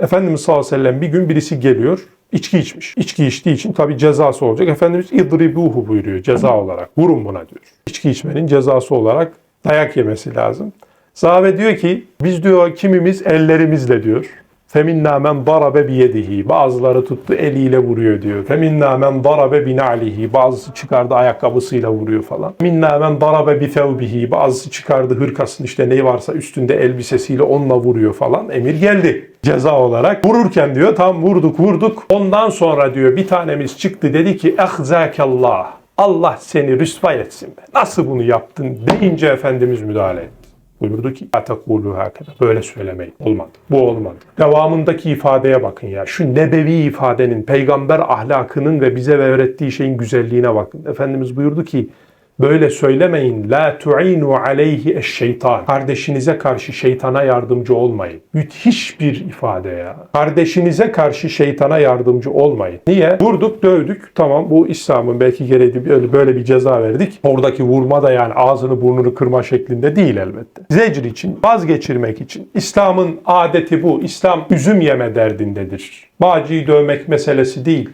Efendimiz sallallahu aleyhi ve sellem bir gün birisi geliyor, içki içmiş. İçki içtiği için tabi cezası olacak. Efendimiz idribuhu buyuruyor ceza olarak. Vurun buna diyor. İçki içmenin cezası olarak dayak yemesi lazım. Sahabe diyor ki biz diyor kimimiz ellerimizle diyor. Feminna men darabe biyedihi. Bazıları tuttu eliyle vuruyor diyor. Feminna men darabe binalihi. Bazısı çıkardı ayakkabısıyla vuruyor falan. Minna men darabe bi thevbihi. Bazısı çıkardı hırkasını işte ne varsa üstünde elbisesiyle onunla vuruyor falan. Emir geldi ceza olarak. Vururken diyor tam vurduk vurduk. Ondan sonra diyor bir tanemiz çıktı dedi ki ehzâkallah. Allah seni rüsva etsin be. Nasıl bunu yaptın deyince Efendimiz müdahale etti. Buyurdu ki atakulu hakeda. Böyle söylemeyin. Olmadı. Bu olmadı. Devamındaki ifadeye bakın ya. Şu nebevi ifadenin, peygamber ahlakının ve bize öğrettiği şeyin güzelliğine bakın. Efendimiz buyurdu ki Böyle söylemeyin. La tu'inu aleyhi eşşeytan. Kardeşinize karşı şeytana yardımcı olmayın. Müthiş bir ifade ya. Kardeşinize karşı şeytana yardımcı olmayın. Niye? Vurduk, dövdük. Tamam bu İslam'ın belki gereği böyle bir ceza verdik. Oradaki vurma da yani ağzını burnunu kırma şeklinde değil elbette. Zecr için, vazgeçirmek için. İslam'ın adeti bu. İslam üzüm yeme derdindedir. Bağcıyı dövmek meselesi değil.